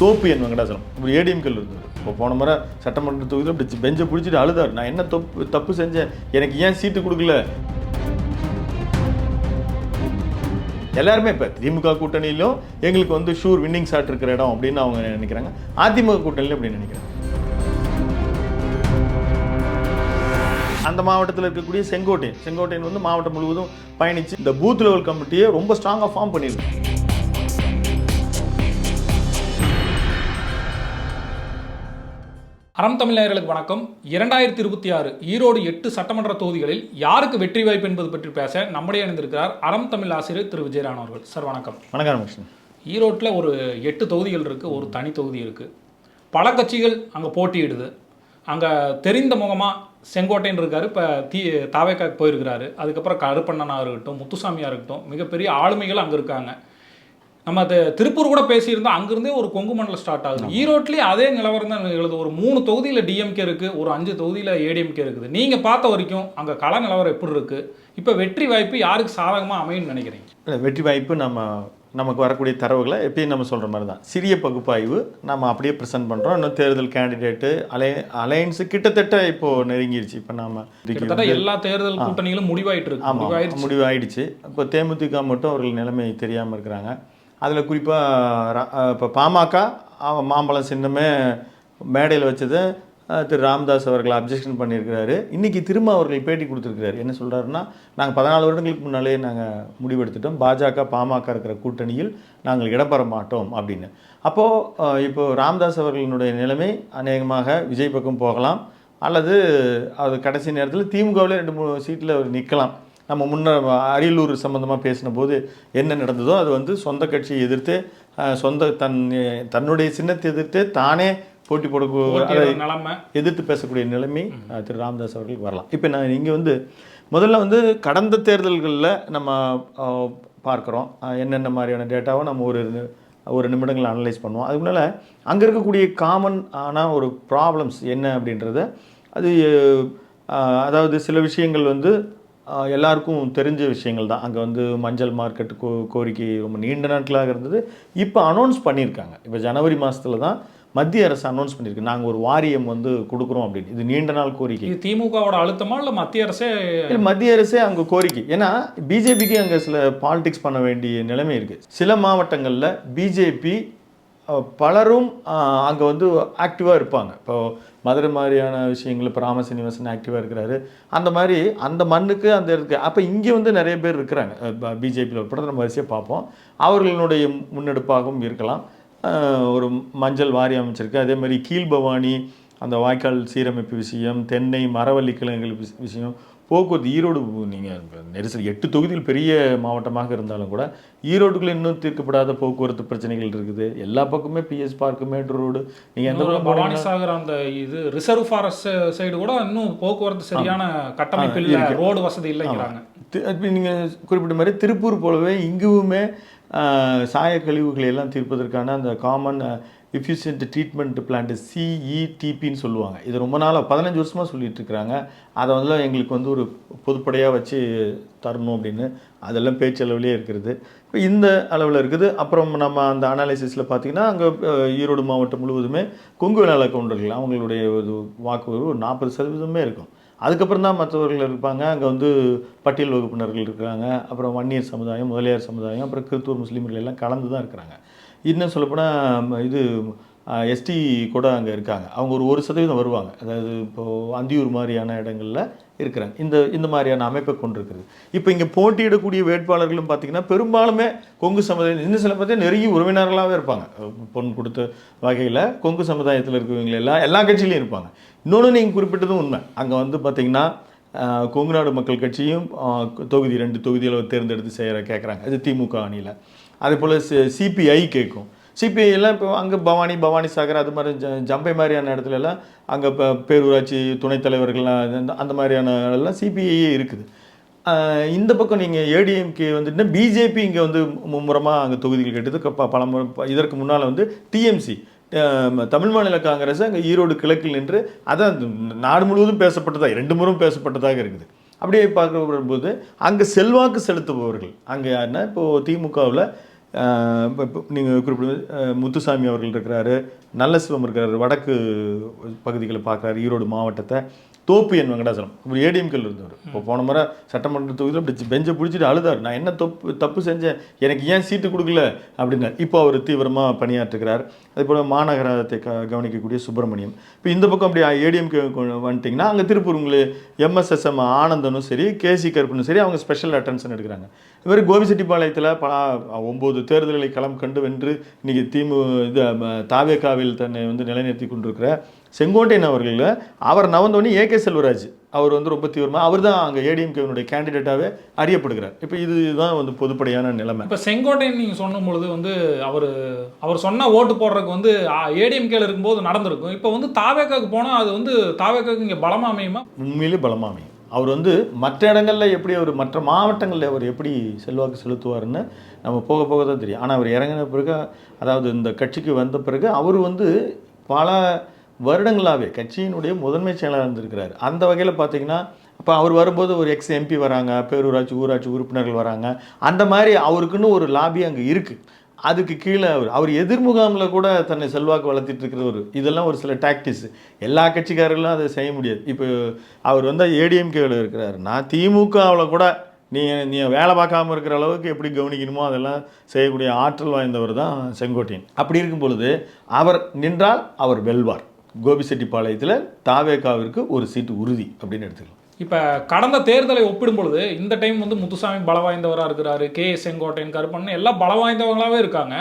தோப்பு என் வெங்கடாசலம். இப்படி ஏடிஎம்கல் இருந்தது இப்போ போன முறை சட்டமன்ற தொகுதியில் இப்படி பெஞ்சை பிடிச்சிட்டு அழுதார். நான் என்ன தப்பு தப்பு செஞ்சேன்? எனக்கு ஏன் சீட்டு கொடுக்கல? எல்லாருமே இப்போ திமுக கூட்டணியிலும் எங்களுக்கு வந்து ஷூர் வின்னிங் ஷாட் இருக்கிற இடம் அப்படின்னு அவங்க நினைக்கிறாங்க. அதிமுக கூட்டணியிலும் அப்படி நினைக்கிறாங்க. அந்த மாவட்டத்தில் இருக்கக்கூடிய செங்கோட்டையன். செங்கோட்டையன் வந்து மாவட்டம் முழுவதும் பயணித்து இந்த பூத் லெவல் கமிட்டியை ரொம்ப ஸ்ட்ராங்காக ஃபார்ம் பண்ணியிருக்கு. அறம் தமிழர்களுக்கு வணக்கம். இரண்டாயிரத்தி இருபத்தி ஆறு ஈரோடு எட்டு சட்டமன்ற தொகுதிகளில் யாருக்கு வெற்றி வாய்ப்பு என்பது பற்றி பேச நம்முடைய இணைந்திருக்கிறார் அறம் தமிழ் ஆசிரியர் திரு. விஜயரான் அவர்கள். சார் வணக்கம். வணக்கம் ஈரோட்டில் ஒரு எட்டு தொகுதிகள் இருக்குது ஒரு தனி தொகுதி இருக்குது பல கட்சிகள் அங்கே போட்டியிடுது. அங்கே தெரிந்த முகமாக செங்கோட்டையன் இருக்காரு இப்போ தீ தாவேக்காக்கு போயிருக்கிறாரு. அதுக்கப்புறம் கருப்பண்ணனாக இருக்கட்டும் முத்துசாமியாக இருக்கட்டும் மிகப்பெரிய ஆளுமைகள் அங்கே இருக்காங்க. நம்ம அது திருப்பூர் கூட பேசியிருந்தோம் அங்கிருந்தே ஒரு கொங்கு மண்டலம் ஸ்டார்ட் ஆகுது. ஈரோட்லேயே அதே நிலவரம் தான் நிகழுது. ஒரு மூணு தொகுதியில் டிஎம்கே இருக்குது ஒரு அஞ்சு தொகுதியில் ஏடிஎம்கே இருக்குது. நீங்கள் பார்த்த வரைக்கும் அங்கே கள நிலவரம் எப்படி இருக்குது இப்போ வெற்றி வாய்ப்பு யாருக்கு சாதகமாக அமையும்னு நினைக்கிறீங்க? வெற்றி வாய்ப்பு நம்ம நமக்கு வரக்கூடிய தரவுகளை எப்பயும் நம்ம சொல்கிற மாதிரி தான். சிறிய பகுப்பாய்வு நம்ம அப்படியே ப்ரெசென்ட் பண்ணுறோம் இன்னும் தேர்தல் கேண்டிடேட்டு அலை அலையன்ஸு கிட்டத்தட்ட இப்போது நெருங்கிடுச்சு இப்போ நாம கிட்டத்தட்ட எல்லா தேர்தல் கூட்டணிகளும் முடிவாயிட்டு இருக்கு. ஆமாம் முடிவாயிடுச்சு. இப்போ தேமுதிக மட்டும் அவர்கள் நிலைமை தெரியாமல் இருக்கிறாங்க. அதில் குறிப்பாக இப்போ பாமக மாம்பழம் சின்னமே மேடையில் வச்சதை திரு ராமதாஸ் அவர்கள் அப்ஜெக்ஷன் பண்ணியிருக்கிறாரு. இன்றைக்கி திரும்ப அவர்கள் பேட்டி கொடுத்துருக்கிறாரு. என்ன சொல்கிறாருன்னா நாங்கள் பதினாலு வருடங்களுக்கு முன்னாலே நாங்கள் முடிவெடுத்துட்டோம். பாஜக பாமக இருக்கிற கூட்டணியில் நாங்கள் இடம்பெற மாட்டோம் அப்படின்னு. அப்போது இப்போது ராமதாஸ் அவர்களினுடைய நிலைமை அநேகமாக விஜய் பக்கம் போகலாம். அல்லது அது கடைசி நேரத்தில் திமுகவில் ரெண்டு மூணு சீட்டில் அவர் நிற்கலாம் நம்ம முன்ன அரியலூர் சம்மந்தமாக பேசின போது என்ன நடந்ததோ அது வந்து சொந்த கட்சியை எதிர்த்து சொந்த தன் தன்னுடைய சின்னத்தை எதிர்த்து தானே போட்டி போட போட்டியிடுற நிலைமை. எதிர்த்து பேசக்கூடிய நிலைமை திரு ராமதாஸ் அவர்களுக்கு வரலாம். இப்போ நான் இங்கே வந்து முதல்ல வந்து கடந்த தேர்தல்களில் நம்ம பார்க்குறோம். என்னென்ன மாதிரியான டேட்டாவை நம்ம ஒரு ஒரு நிமிடங்கள் அனலைஸ் பண்ணுவோம். அதுக்கு முன்னால் அங்கே இருக்கக்கூடிய காமன் ஆன ஒரு ப்ராப்ளம்ஸ் என்ன அப்படின்றத அது அதாவது சில விஷயங்கள் வந்து எல்லாருக்கும் தெரிஞ்ச விஷயங்கள் தான். அங்கே வந்து மஞ்சள் மார்க்கெட் கோ கோரிக்கை ரொம்ப நீண்ட நாட்களாக இருந்தது. இப்போ அனௌன்ஸ் பண்ணியிருக்காங்க. இப்போ ஜனவரி மாதத்தில் தான் மத்திய அரசு அனௌன்ஸ் பண்ணியிருக்கு. நாங்கள் ஒரு வாரியம் வந்து கொடுக்குறோம் அப்படின்னு. இது நீண்ட நாள் கோரிக்கை. இது திமுகவோட அழுத்தமா இல்லை மத்திய அரசே? இல்லை மத்திய அரசே அங்கே கோரிக்கை. ஏன்னா பிஜேபிக்கு அங்கே சில பாலிடிக்ஸ் பண்ண வேண்டிய நிலைமை இருக்குது சில மாவட்டங்களில் பிஜேபி பலரும் அங்கே வந்து ஆக்டிவாக இருப்பாங்க. இப்போ மதுரை மாதிரியான விஷயங்கள் இப்போ ராமசீனிவாசன் ஆக்டிவாக இருக்கிறாரு. அந்த மாதிரி அந்த மண்ணுக்கு அந்த இருக்கு அப்போ இங்கே வந்து நிறைய பேர் இருக்கிறாங்க. பிஜேபியில் உட்பட நம்ம வரிசையாக பார்ப்போம். அவர்களுடைய முன்னெடுப்பாகவும் இருக்கலாம். ஒரு மஞ்சள் வாரி அமைச்சிருக்கு. அதே மாதிரி கீழ்பவானி அந்த வாய்க்கால் சீரமைப்பு விஷயம் தென்னை மரவள்ளி கிழங்குகள் விஷயம் போக்குவரத்து ஈரோடு நீங்கள் நெரிசல் எட்டு தொகுதியில் பெரிய மாவட்டமாக இருந்தாலும் கூட ஈரோடுக்குள்ள இன்னும் தீர்க்கப்படாத போக்குவரத்து பிரச்சனைகள் இருக்குது. எல்லா பக்கமே பிஎஸ் பார்க் மேட்டூர் ரோடு நீங்கள் எந்த பவானி சாகர் அந்த இது ரிசர்வ் ஃபாரஸ்ட் சைடு கூட இன்னும் போக்குவரத்து சரியான கட்டமைப்பு இல்லை. ரோடு வசதி இல்லைங்கிறாங்க. நீங்கள் குறிப்பிட்ட மாதிரி திருப்பூர் போலவே இங்குமே ஆஹ், சாய கழிவுகளை எல்லாம் தீர்ப்பதற்கான அந்த காமன் எஃபிஷியன்ட் ட்ரீட்மெண்ட் பிளான்ட் சிஇடிபின்னு சொல்லுவாங்க. இது ரொம்ப நாளாக பதினஞ்சு வருஷமாக சொல்லிகிட்டு இருக்கிறாங்க. அதை வந்து எங்களுக்கு வந்து ஒரு பொதுப்படையாக வச்சு தரணும் அப்படின்னு. அதெல்லாம் பேச்சளவுலேயே இருக்கிறது இப்போ இந்த அளவில் இருக்குது. அப்புறம் நம்ம அந்த அனாலிசிஸில் பார்த்தீங்கன்னா அங்கே ஈரோடு மாவட்டம் முழுவதுமே கொங்கு நல கவுண்டர்கள் அவங்களுடைய ஒரு வாக்கு ஒரு நாற்பது சதவீதமே இருக்கும். அதுக்கப்புறம் தான் மற்றவர்கள் இருப்பாங்க. அங்கே வந்து பட்டியல் வகுப்பினர்கள் இருக்கிறாங்க அப்புறம் வன்னியர் சமுதாயம் முதலியார் சமுதாயம் அப்புறம் கிறிஸ்துவர் முஸ்லீம்கள் எல்லாம் கலந்து தான் இருக்கிறாங்க. இன்னும் சொல்லப்போனால் இது எஸ்டி கூட அங்கே இருக்காங்க. அவங்க ஒரு ஒரு சதவீதம் வருவாங்க. அதாவது இப்போது அந்தியூர் மாதிரியான இடங்களில் இருக்கிறாங்க. இந்த இந்த மாதிரியான அமைப்பை கொண்டிருக்கிறது. இப்போ இங்கே போட்டியிடக்கூடிய வேட்பாளர்களும் பார்த்தீங்கன்னா பெரும்பாலுமே கொங்கு சமுதாயம் இன்னும் சில பார்த்தா நெருங்கி உறவினர்களாகவே இருப்பாங்க. பொன் கொடுத்த வகையில் கொங்கு சமுதாயத்தில் இருக்கிறவங்க எல்லாம் எல்லா கட்சியிலையும் இருப்பாங்க. இன்னொன்று நீங்கள் குறிப்பிட்டதும் உண்மை. அங்கே வந்து பார்த்திங்கன்னா கொங்குநாடு மக்கள் கட்சியும் தொகுதி ரெண்டு தொகுதிகளை தேர்ந்தெடுத்து செய்கிற கேட்குறாங்க இது திமுக அணியில். அதே போல் சிபிஐ கேட்கும் சிபிஐலாம் இப்போ அங்கே பவானி பவானி சாகர் அது மாதிரி ஜ- ஜம்பை மாதிரியான இடத்துல எல்லாம் அங்கே இப்போ பேரூராட்சி துணைத் தலைவர்கள்லாம் அந்த- அந்த மாதிரியான எல்லாம் சிபிஐயே இருக்குது. இந்த பக்கம் நீங்கள் ஏடிஎம்கே வந்துட்டுனா பிஜேபி இங்கே வந்து மும்முரமாக அங்கே தொகுதிகள் கேட்டது. ப- பல இதற்கு முன்னால் வந்து டிஎம்சி. தமிழ் மாநில காங்கிரஸ் அங்கே ஈரோடு கிழக்கில் நின்று அதான் நாடு முழுவதும் பேசப்பட்டதாக ரெண்டு முறையும் பேசப்பட்டதாக இருக்குது. அப்படியே பார்க்க வரும்போது அங்கே செல்வாக்கு செலுத்துபவர்கள் அங்கே யாருன்னா இப்போது திமுகவில் இப்போ நீங்கள் குறிப்பிட முத்துசாமி அவர்கள் இருக்கிறாரு நல்ல சிவம் இருக்கிறாரு வடக்கு பகுதிகளை பார்க்குறாரு ஈரோடு மாவட்டத்தை. தோப்பு என் வெங்கடாசலம். இவர் ஏடிஎம்கேல இருந்தவர். இப்போ போன முறை சட்டமன்ற தொகுதியில் அப்படி பெஞ்சை பிடிச்சிட்டு அழுதார். நான் என்ன தப்பு தப்பு செஞ்சேன்? எனக்கு ஏன் சீட்டு கொடுக்கல? அப்படின்னு இப்போ அவர் தீவிரமாக பணியாற்றுகிறார். அதே போல் மாநகரத்தை க கவனிக்கக்கூடிய சுப்பிரமணியம். இப்போ இந்த பக்கம் அப்படி ஏடிஎம்கே வந்துட்டிங்கன்னா அங்கே திருப்பூர் உங்களுக்கு எம்எஸ்எஸ்எம் ஆனந்தனும் சரி கேசி கருப்பனும் சரி அவங்க ஸ்பெஷல் அட்டென்ஷன் எடுக்கிறாங்க. இவர் கோபிச்செட்டிப்பாளையத்தில் பல ஒம்பது தேர்தல்களை களம் கண்டு வென்று இன்னைக்கு திமு இது ம, தாவேகாவில் தன்னை வந்து நிலைநிறுத்தி கொண்டிருக்கிற செங்கோட்டையன் அவர்கள் அவர் நவந்தோனி ஏகே செல்வராஜ். அவர் வந்து ரொம்ப தீவிரமாக அவர் தான் அங்கே ஏடிஎம்கேனுடைய கேண்டிடேட்டாகவே அறியப்படுகிறார். இப்போ இதுதான் வந்து பொதுப்படையான நிலைமை. இப்போ செங்கோட்டையன் நீங்கள் சொன்ன பொழுது வந்து அவர் அவர் சொன்ன ஓட்டு போடுறதுக்கு வந்து ஏடிஎம்கேல இருக்கும்போது நடந்திருக்கும். இப்போ வந்து தாவேக்காக்கு போனால் அது வந்து தாவேக்காக்கு இங்கே பலமா அமையுமா? உண்மையிலே பலமாக அமையும். அவர் வந்து மற்ற இடங்களில் எப்படி அவர் மற்ற மாவட்டங்களில் அவர் எப்படி செல்வாக்கு செலுத்துவார்னு நம்ம போக போக தான் தெரியும். ஆனால் அவர் இறங்கின பிறகு அதாவது இந்த கட்சிக்கு வந்த பிறகு அவர் வந்து பல வருடங்களாகவே கட்சியினுடைய முதன்மை செயலாளர் இருந்திருக்கிறார். அந்த வகையில் பார்த்தீங்கன்னா அப்போ அவர் வரும்போது ஒரு எக்ஸ் எம்பி வராங்க பேரூராட்சி ஊராட்சி உறுப்பினர்கள் வராங்க. அந்த மாதிரி அவருக்குன்னு ஒரு லாபி அங்கே இருக்குது அதுக்கு கீழே அவர் அவர் எதிர்முகாமில் கூட தன்னை செல்வாக்கு வளர்த்திட்டு இருக்கிறவர் இதெல்லாம் ஒரு சில டாக்டிஸ் எல்லா கட்சிக்காரர்களும் அதை செய்ய முடியாது. இப்போ அவர் வந்து ஏடிஎம்கேவில் நான் திமுகவில் கூட நீ நீ வேலை பார்க்காம இருக்கிற அளவுக்கு எப்படி கவனிக்கணுமோ அதெல்லாம் செய்யக்கூடிய ஆற்றல் வாய்ந்தவர் தான் செங்கோட்டையன். அப்படி இருக்கும் பொழுது அவர் நின்றால் அவர் வெல்வார். கோபிச்செட்டிப்பாளையத்தில் தாவேகாவிற்கு ஒரு சீட்டு உறுதி அப்படின்னு எடுத்துக்கலாம். இப்போ கடந்த தேர்தலை ஒப்பிடும் பொழுது இந்த டைம் வந்து முத்துசாமி பல வாய்ந்தவராக இருக்கிறாரு கே செங்கோட்டையன் கருப்பன் எல்லாம் பல வாய்ந்தவங்களாவே இருக்காங்க.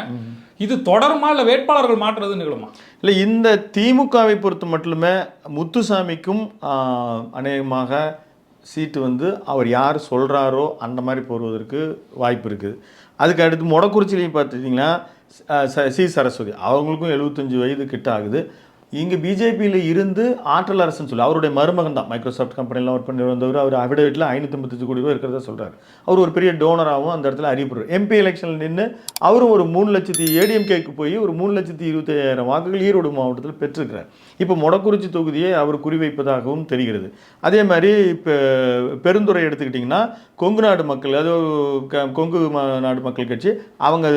இது தொடருமா இல்லை வேட்பாளர்கள் மாற்றுறது நிகழுமா? இல்லை இந்த திமுகவை பொறுத்த மட்டுமே முத்துசாமிக்கும் அநேகமாக சீட்டு வந்து அவர் யார் சொல்கிறாரோ அந்த மாதிரி போடுவதற்கு வாய்ப்பு இருக்குது. அதுக்கு அடுத்து மொடக்குறிச்சிலையும் பார்த்துட்டிங்கன்னா சி சரஸ்வதி. அவங்களுக்கும் எழுபத்தஞ்சு வயது கிட்ட ஆகுது. இங்கே பிஜேபியில் இருந்து ஆற்றல் அரசுன்னு சொல்லி அவருடைய மருமகன் தான். மைக்ரோசாஃப்ட் கம்பெனிலாம் ஒர்க் பண்ணி வந்தவர். அவர் அவிடவிட்டில் ஐநூற்றம்பத்தஞ்சு கோடி ரூபா இருக்கிறதா சொல்கிறார் அவர் ஒரு பெரிய டோனராகவும் அந்த இடத்துல அறியப்படுறார். எம்பி எலெக்ஷனில் நின்று அவரும் ஒரு மூணு லட்சத்தி ஏடிஎம்கேக்கு போய் ஒரு மூணு லட்சத்தி இருபத்தையாயிரம் வாக்குகள் ஈரோடு மாவட்டத்தில் பெற்றிருக்கிறார். இப்போ மொடக்குறிச்சி தொகுதியை அவர் குறிவைப்பதாகவும் தெரிகிறது. அதே மாதிரி இப்போ பெருந்துறை எடுத்துக்கிட்டிங்கன்னா கொங்கு நாடு மக்கள் அது க- கொங்கு நாடு மக்கள் கட்சி அவங்க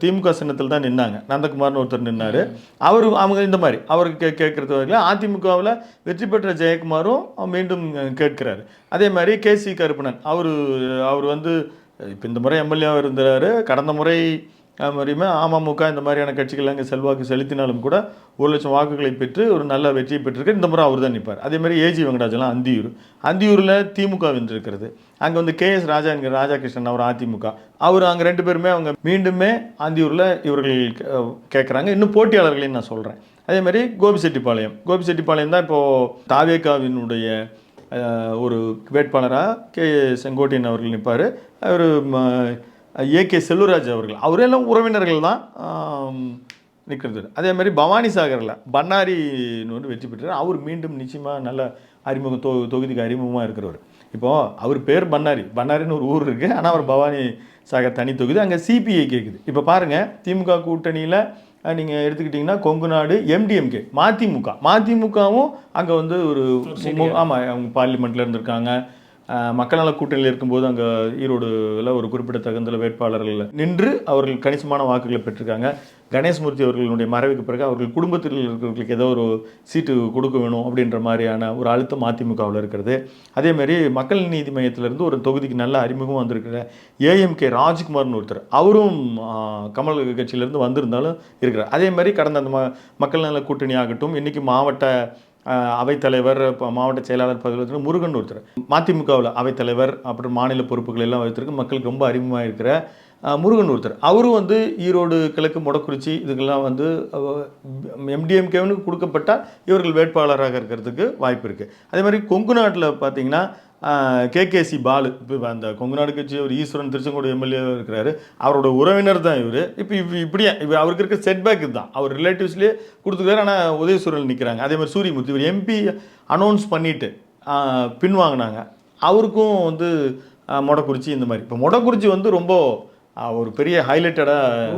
திமுக சின்னத்தில் தான் நின்னாங்க. நந்தகுமார்னு ஒருத்தர் நின்னார். அவரு அவங்க இந்த மாதிரி அவருக்கு கே கேட்குறது வரைக்கும் அதிமுகவில் வெற்றி பெற்ற ஜெயக்குமாரும் மீண்டும் கேட்கிறாரு. அதே மாதிரி கேசி கருப்பணன் அவர் அவர் வந்து இப்போ இந்த முறை எம்எல்ஏவாக இருந்தார் கடந்த முறை அது மாதிரியுமே அமமுக இந்த மாதிரியான கட்சிகள் அங்கே செல்வாக்கு செலுத்தினாலும் கூட ஒரு லட்சம் வாக்குகளை பெற்று ஒரு நல்ல வெற்றியை பெற்றிருக்கு இந்த முறை அவர் தான் நிற்பார் அதேமாதிரி ஏஜி வெங்கடாஜலாம் அந்தியூர். அந்தியூரில் திமுக வென்றிருக்கிறது. அங்கே வந்து கே எஸ் ராஜா என்கிற ராஜாகிருஷ்ணன் அவர் அதிமுக. அவர் அங்கே ரெண்டு பேருமே அவங்க மீண்டுமே அந்தியூரில் இவர்கள் கேட்குறாங்க இன்னும் போட்டியாளர்களையும் நான் சொல்கிறேன் அதேமாதிரி கோபிசெட்டிப்பாளையம். கோபிசெட்டிப்பாளையம் தான் இப்போது தாவேகாவினுடைய ஒரு வேட்பாளராக கே செங்கோட்டையன் அவர்கள் நிற்பார் அவர் ஏகே செல்வராஜ் அவர்கள். அவரெல்லாம் உறவினர்கள் தான் நிற்கிறது அதே மாதிரி பவானி சாகரில் பண்ணாரின்னு வந்து வெற்றி பெற்றார். அவர் மீண்டும் நிச்சயமாக நல்ல அறிமுகம் தொ தொகுதிக்கு அறிமுகமாக இருக்கிறவர். இப்போது அவர் பேர் பண்ணாரி. பண்ணாரின்னு ஒரு ஊர் இருக்குது ஆனால் அவர் பவானி சாகர் தனி தொகுதி. அங்கே சிபிஐ கேட்குது இப்போ பாருங்கள் திமுக கூட்டணியில் நீங்கள் எடுத்துக்கிட்டிங்கன்னா கொங்கு நாடு எம்டிஎம்கே மதிமுக. மதிமுகவும் அங்கே வந்து ஒரு ஆமாம் அவங்க பார்லிமெண்ட்டில் இருந்திருக்காங்க. மக்கள் நல கூட்டணியில் இருக்கும்போது அங்கே ஈரோடுல ஒரு குறிப்பிட்ட தகுந்த வேட்பாளர்கள் நின்று அவர்கள் கணிசமான வாக்குகளை பெற்றிருக்காங்க. கணேஷ்மூர்த்தி அவர்களுடைய மறைவுக்கு பிறகு அவர்கள் குடும்பத்தில் இருக்கிறவர்களுக்கு ஏதோ ஒரு சீட்டு கொடுக்க வேணும் அப்படின்ற மாதிரியான ஒரு அழுத்தம் அதிமுகவில் இருக்கிறது. அதேமாதிரி மக்கள் நீதி மையத்திலிருந்து ஒரு தொகுதிக்கு நல்ல அறிமுகம் வந்திருக்கிற ஏஎம்கே ராஜ்குமார்னு ஒருத்தர் அவரும் கமல் கட்சியிலேருந்து வந்திருந்தாலும் இருக்கிறார். அதே மாதிரி கடந்த அந்த ம மக்கள் நல கூட்டணி ஆகட்டும் இன்றைக்கி மாவட்ட அவைத்தலைவர் இப்போ மாவட்ட செயலாளர் பதவியில் முருகன் ஒருத்தர். மதிமுகவில் அவைத்தலைவர் அப்புறம் மாநில பொறுப்புகள் எல்லாம் வைத்திருக்கு மக்களுக்கு ரொம்ப அறிமுகமாக இருக்கிற முருகன் ஒருத்தர். அவரும் வந்து ஈரோடு கிழக்கு மொடக்குறிச்சி இதுக்கெல்லாம் வந்து எம்டிஎம்கேவனுக்கு கொடுக்கப்பட்டால் இவர்கள் வேட்பாளராக இருக்கிறதுக்கு வாய்ப்பு இருக்குது அதே மாதிரி கொங்கு நாட்டில் பார்த்தீங்கன்னா கேகேசி பாலு இப்போ அந்த கொங்கு நாடு கட்சி அவர் ஈஸ்வரன் திருச்செங்கோடு எம்எல்ஏ இருக்கிறாரு. அவரோட உறவினர் தான் இவர். இப்போ இவ் இப்படியே இவர் அவருக்கு இருக்க செட்பேக் தான் அவர் ரிலேட்டிவ்ஸ்லேயே கொடுத்துருக்காரு ஆனால் உதயசூரன் நிற்கிறாங்க அதே மாதிரி சூரியமூர்த்தி இவர் எம்பி அனௌன்ஸ் பண்ணிட்டு ஆஹ், பின்வாங்கினாங்க. அவருக்கும் வந்து மொடக்குறிச்சி இந்த மாதிரி. இப்போ மொடக்குறிச்சி வந்து ரொம்ப ஒரு பெரிய ஹைலைட்டடாக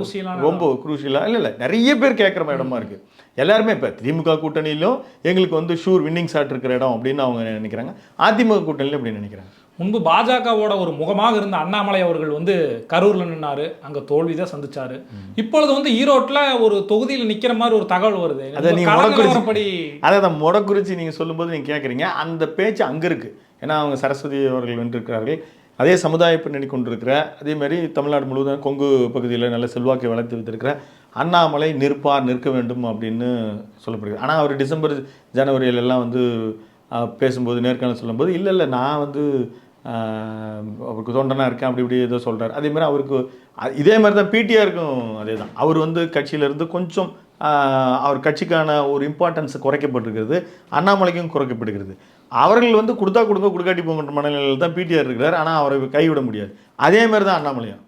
ரொம்ப குரூஷியலாக இல்லை இல்லை நிறைய பேர் கேட்குற இடமா இருக்குது எல்லாருமே இப்போ திமுக கூட்டணியிலும் எங்களுக்கு வந்து ஷூர் வின்னிங் ஷாட் இருக்கிற இடம் அப்படின்னு அவங்க நினைக்கிறாங்க. அதிமுக கூட்டணியிலும் அப்படி நினைக்கிறாங்க? முன்பு பாஜகவோட ஒரு முகமாக இருந்த அண்ணாமலை அவர்கள் வந்து கரூர்ல நின்னாரு. அங்க தோல்வி தான் சந்திச்சாரு இப்பொழுது வந்து ஈரோட்ல ஒரு தொகுதியில் நிக்கிற மாதிரி ஒரு தகவல் வருது. அதை நீங்க கள முடக்குறிச்சி- அதை அந்த முடக்குறிச்சி நீங்கள் சொல்லும்போது நீங்கள் கேட்குறீங்க அந்த பேச்சு அங்கே இருக்குது ஏன்னா அவங்க சரஸ்வதி அவர்கள் வென்றிருக்கிறார்கள். அதே சமுதாய பின்னணி கொண்டிருக்கிற அதே மாதிரி தமிழ்நாடு முழுவதும் கொங்கு பகுதியில் நல்ல செல்வாக்கை வளர்த்து வைத்திருக்கிற அண்ணாமலை நிற்பார் நிற்க வேண்டும் அப்படின்னு சொல்லப்படுகிறது. ஆனால் அவர் டிசம்பர் ஜனவரியிலெல்லாம் வந்து பேசும்போது நேர்காணல் சொல்லும்போது இல்லை இல்லை நான் வந்து அவருக்கு தொண்டனாக இருக்கேன் அப்படி இப்படி ஏதோ சொல்கிறார் அதேமாதிரி அவருக்கு இதே மாதிரி தான் பிடிஆருக்கும் அதே தான். அவர் வந்து கட்சியிலேருந்து கொஞ்சம் அவர் கட்சிக்கான ஒரு இம்பார்ட்டன்ஸ் குறைக்கப்பட்டிருக்கிறது. அண்ணாமலைக்கும் குறைக்கப்படுகிறது. அவர்கள் வந்து கொடுத்தா கொடுங்க கொடுக்காட்டி போகின்ற மனநிலையில் தான் பிடிஆர் இருக்கிறார். ஆனால் அவரை கைவிட முடியாது. அதே மாதிரி தான் அண்ணாமலையும்.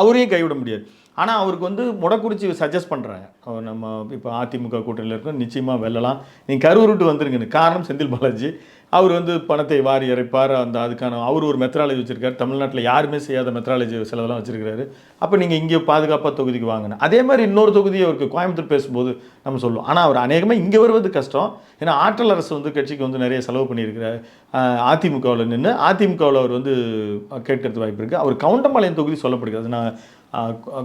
அவரையும் கைவிட முடியாது. ஆனால் அவருக்கு வந்து முடக்குறிச்சி சஜஸ்ட் பண்ணுறாங்க அவர் நம்ம இப்போ அதிமுக கூட்டணியில் இருக்கோம். நிச்சயமாக வெல்லலாம். நீங்கள் கரூர் விட்டு வந்துருங்கன்னு காரணம் செந்தில் பாலாஜி. அவர் வந்து பணத்தை வாரி இறைப்பார். அந்த அதுக்கான அவர் ஒரு மெத்ராலஜி வச்சுருக்காரு. தமிழ்நாட்டில் யாருமே செய்யாத மெத்ராலஜி செலவெல்லாம் வச்சுருக்காரு அப்போ நீங்கள் இங்கே பாதுகாப்பாக தொகுதிக்கு வாங்கினேன் அதே மாதிரி இன்னொரு தொகுதி அவருக்கு கோயம்புத்தூர் பேசும்போது நம்ம சொல்லுவோம். ஆனால் அவர் அநேகமாக இங்கே வருவது கஷ்டம். ஏன்னா ஆற்றல் அரசு வந்து கட்சிக்கு வந்து நிறைய செலவு பண்ணியிருக்கிறார். அதிமுகவில் நின்று அதிமுகவில் அவர் வந்து கேட்கறது வாய்ப்பு இருக்குது அவர் கவுண்டம்பாளையம் தொகுதி சொல்லப்படுகிறது. நான்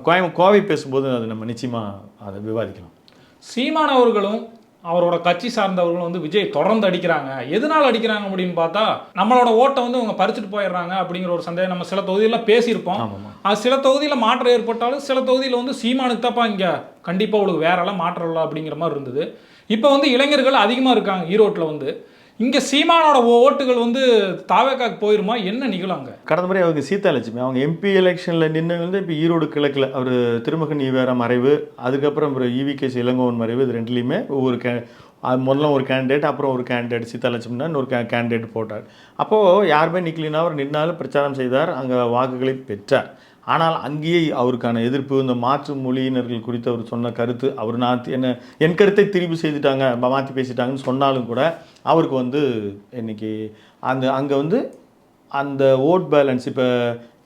கோயம் கோவை பேசும்போது அது நம்ம நிச்சயமாக அதை விவாதிக்கலாம். சீமான் அவர்களும் அவரோட கட்சி சார்ந்தவர்களும் வந்து விஜய் தொடர்ந்து அடிக்கிறாங்க. எதனால அடிக்கிறாங்க அப்படின்னு பார்த்தா நம்மளோட ஓட்டை வந்து அவங்க பறிச்சுட்டு போயிடுறாங்க அப்படிங்கிற ஒரு சந்தேகம் நம்ம சில தொகுதியில் பேசியிருப்போம். அது சில தொகுதியில் மாற்றம் ஏற்பட்டாலும் சில தொகுதியில் வந்து சீமானுக்கு தாப்பா இங்கே கண்டிப்பாக உங்களுக்கு வேறெல்லாம் மாற்றம் இல்லை அப்படிங்கிற மாதிரி இருந்தது. இப்போ வந்து இளைஞர்கள் அதிகமாக இருக்காங்க ஈரோட்டில் வந்து. இங்கே சீமானோட ஓட்டுகள் வந்து தாவேக்காக்கு போயிருமா? என்ன நிகழும் அங்கே? கடந்த முறை அவங்க சீதாலட்சுமி அவங்க எம்பி எலெக்ஷனில் நின்று வந்து இப்போ ஈரோடு கிழக்கில் அவர் திருமகன் ஈவேரா மறைவு அதுக்கப்புறம் அப்புறம் இவிகே இளங்கோவன் மறைவு இது ரெண்டுலேயுமே ஒவ்வொரு கே அது முதல்ல ஒரு கேண்டிடேட் அப்புறம் ஒரு கேண்டிடேட் சீதாலட்சுமினா இன்னொரு கே கேண்டிடேட் போட்டார். அப்போது யாருமே நிக்கலினா அவர் நின்னாலும் பிரச்சாரம் செய்தார் அங்கே வாக்குகளை பெற்றார். ஆனால் அங்கேயே அவருக்கான எதிர்ப்பு இந்த மாற்று மொழியினர்கள் குறித்து அவர் சொன்ன கருத்து அவர் நான் என்ன என் கருத்தை திருப்பி செய்துட்டாங்க மாற்றி பேசிட்டாங்கன்னு சொன்னாலும் கூட அவருக்கு வந்து இன்னைக்கு அந்த அங்கே வந்து அந்த ஓட் பேலன்ஸ் இப்போ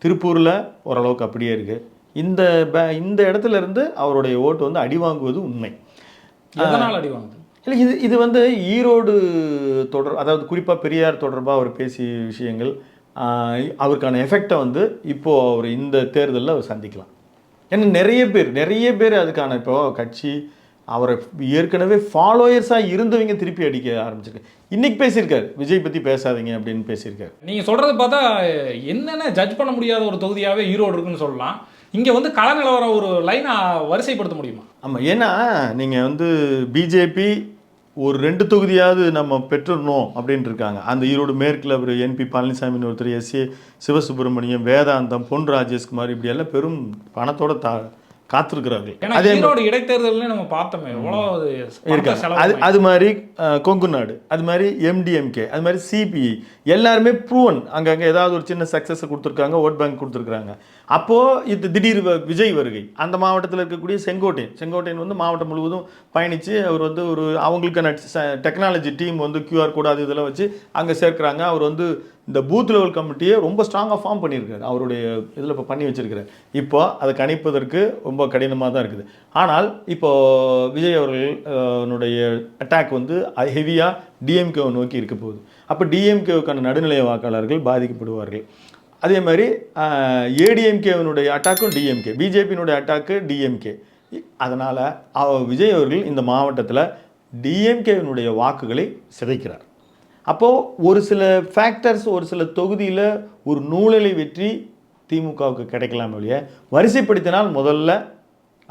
திருப்பூரில் ஓரளவுக்கு அப்படியே இருக்குது இந்த பே இந்த இடத்துல இருந்து அவருடைய ஓட்டு வந்து அடி வாங்குவது உண்மை. எதனால் அடி வாங்குது? இல்லை இது இது வந்து ஈரோடு தொடர் அதாவது குறிப்பாக பெரியார் தொடர்பாக அவர் பேசிய விஷயங்கள் அவருக்கான எஃபெக்டை வந்து இப்போது அவர் இந்த தேர்தலில் அவர் சந்திக்கலாம். ஏன்னா நிறைய பேர் நிறைய பேர் அதுக்கான இப்போ கட்சி அவரை ஏற்கனவே ஃபாலோயர்ஸாக இருந்தவங்க திருப்பி அடிக்க ஆரம்பிச்சிருக்காரு இன்னைக்கு பேசியிருக்காரு. விஜய் பற்றி பேசாதீங்க அப்படின்னு பேசியிருக்காரு. நீங்க சொல்றது பார்த்தா என்னென்ன ஜட்ஜ் பண்ண முடியாத ஒரு தொகுதியாவே ஈரோடு இருக்குன்னு சொல்லலாம். இங்க வந்து கள நிலவரம் ஒரு லைனா வரிசைப்படுத்த முடியுமா? ஆமாம் ஏன்னா நீங்கள் வந்து பிஜேபி ஒரு ரெண்டு தொகுதியாவது நம்ம பெற்றுடணும் அப்படின்ட்டு இருக்காங்க. அந்த ஈரோடு மேற்கில் ஒரு என்பி பழனிசாமின்னு ஒருத்தர் எஸ் ஏ சிவசுப்பிரமணியம் வேதாந்தம் பொன் ராஜேஷ்குமார் இப்படியெல்லாம் பெரும் பணத்தோட தா காத்திருக்கிறார்கள். ஈரோடு இடைத்தேர்தல்னு நம்ம பார்த்தோமே எவ்வளோ அது அது அது மாதிரி கொங்கு நாடு அது மாதிரி எம்டிஎம்கே அது மாதிரி சிபிஐ எல்லாருமே ப்ரூவன் அங்கங்கே ஏதாவது ஒரு சின்ன சக்ஸஸ் கொடுத்துருக்காங்க ஓட் பேங்க் கொடுத்துருக்காங்க அப்போது இது திடீர் விஜய் வருகை. அந்த மாவட்டத்தில் இருக்கக்கூடிய செங்கோட்டையன். செங்கோட்டையன் வந்து மாவட்டம் முழுவதும் பயணித்து அவர் வந்து ஒரு அவங்களுக்கான டெக்னாலஜி டீம் வந்து கியூஆர் கோட் அது இதெல்லாம் வச்சு அங்கே சேர்க்குறாங்க. அவர் வந்து இந்த பூத் லெவல் கமிட்டியை ரொம்ப ஸ்ட்ராங்காக ஃபார்ம் பண்ணியிருக்காரு. அவருடைய இதில் இப்போ பண்ணி வச்சுருக்கிறார். இப்போ அதை கணிப்பதற்கு ரொம்ப கடினமாக தான் இருக்குது. ஆனால் இப்போ விஜய் அவர்களுடைய அட்டாக் வந்து ஹெவியாக டிஎம்கேவை நோக்கி இருக்க போகுது. அப்போ டிஎம்கேவுக்கான நடுநிலை வாக்காளர்கள் பாதிக்கப்படுவார்கள். அதே மாதிரி ஏடிஎம்கேவினுடைய அட்டாக்கும் டிஎம்கே பிஜேபியினுடைய அட்டாக்கு டிஎம்கே அதனால் விஜய் அவர்கள் இந்த மாவட்டத்தில் டிஎம்கேவினுடைய வாக்குகளை சிதைக்கிறார். அப்போது ஒரு சில ஃபேக்டர்ஸ் ஒரு சில தொகுதியில் ஒரு நூழலை வெற்றி திமுகவுக்கு கிடைக்கலாம் ஒழிய வரிசைப்படுத்தினால் முதல்ல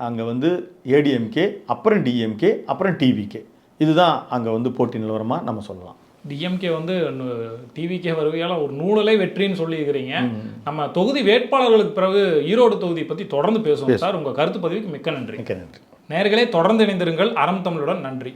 அங்கே வந்து ஏடிஎம்கே அப்புறம் டிஎம்கே அப்புறம் டிவிகே இதுதான் அங்கே வந்து போட்டி நிலவரமாக நம்ம சொல்லலாம். டிஎம்கே வந்து டிவிகே வருகையால ஒரு நூலலை வெற்றின்னு சொல்லியிருக்கிறீங்க. நம்ம தொகுதி வேட்பாளர்களுக்கு பிறகு ஈரோடு தொகுதி பத்தி தொடர்ந்து பேசுவோம் சார். உங்க கருத்து பதிவுக்கு மிக்க நன்றி. மிக்க நன்றி. நேர்களே தொடர்ந்து இணைந்திருங்கள். அறம் தமிழுடன் நன்றி.